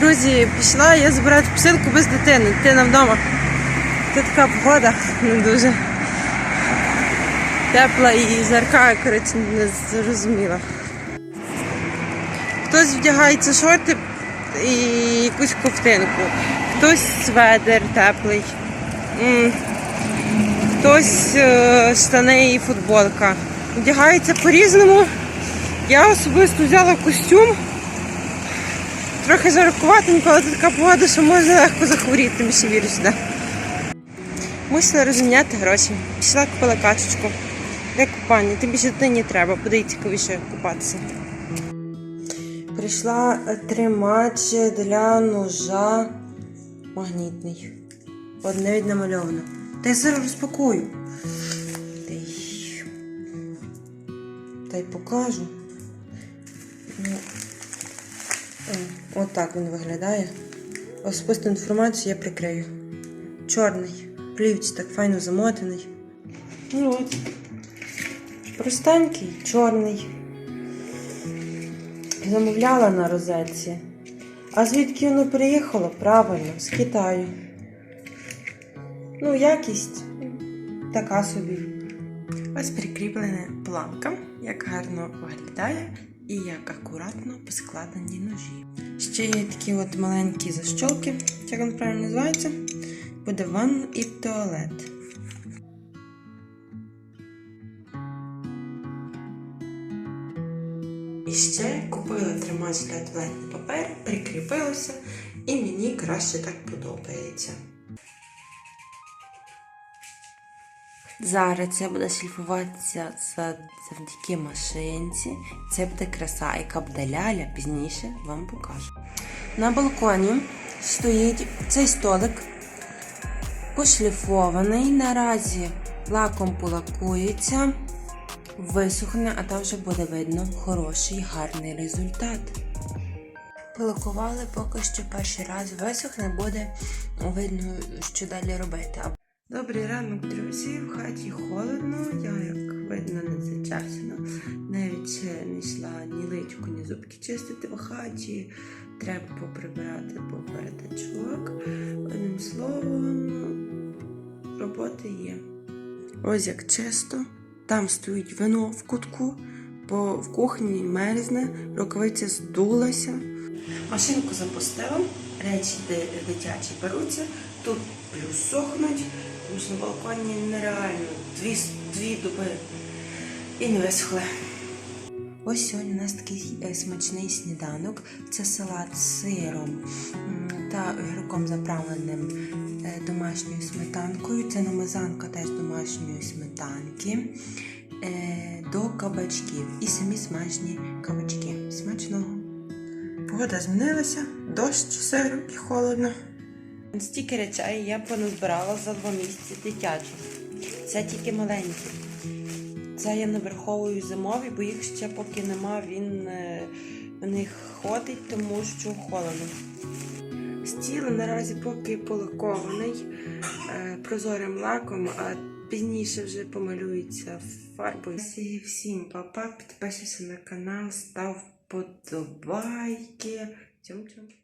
Друзі, пішла я збирати посилку без дитини. Дитина вдома. Тут така погода не дуже тепла і жарка, коротше, не зрозуміла. Хтось вдягається шорти і якусь ковтинку, хтось сведер теплий, хтось е, штани і футболка. Вдягається по-різному. Я особисто взяла костюм. Трохи жаркуватенько, але тут така погода, що можна легко захворіти, тому що вірю сюди. Мусила розміняти гроші. Пішла купила качечку. Для купання. Тобі ж дитині треба, буде цікавіше купатися. Прийшла е, тримач для ножа магнітний. Одне від намальовано. Та я зараз розпакую. Та й, Та й покажу. Ну, От так він виглядає. Особисту інформацію я прикрию. Чорний. Плівці так файно замотаний. Ну от. Простенький, чорний. Замовляла на розетці. А звідки воно приїхало? Правильно, з Китаю. Ну, якість така собі. Ось прикріплене планка, як гарно виглядає і як акуратно поскладені ножі. Ще є такі от маленькі защолки, як він правильно називається. Буде ванна і туалет. І ще купила тримач для туалетного паперу, прикріпилася, і мені краще так подобається. Зараз це буде шліфуватися завдяки машинці. Це буде краса, яка буде ляля, пізніше вам покажу. На балконі стоїть цей столик, пошліфований. Наразі лаком полакується, висохне, а там вже буде видно хороший, гарний результат. Полакували поки що перший раз висохне, буде видно, що далі робити. Добрий ранок, друзі. В хаті холодно, я, як видно, не зачасена. Навіть не йшла ні личку, ні зубки чистити в хаті. Треба поприбирати попередачок. Одним словом, роботи є. Ось як чисто. Там стоїть вино в кутку, бо в кухні мерзне, рукавиця здулася. Машинку запустила, речі дитячі беруться, тут плюс сохнуть, тому що на балконі нереально дві, дві доби і не висохли. Ось сьогодні у нас такий е, смачний сніданок. Це салат з сиром та огірком заправленим е, домашньою сметанкою. Це намазанка теж домашньої сметанки е, до кабачків і самі смажні кабачки. Смачного! Погода змінилася, дощ, сиро і холодно. Стільки речей я поназбирала за два місяці дитячих. Це тільки маленькі. Це я не враховую зимові, бо їх ще поки нема, він е, в них ходить, тому що холодно. Стіл наразі поки полакований е, прозорим лаком, а пізніше вже помалюється фарбою. Всі- Всім папа, підписуйся на канал, став подобайки. Цьом-цьом.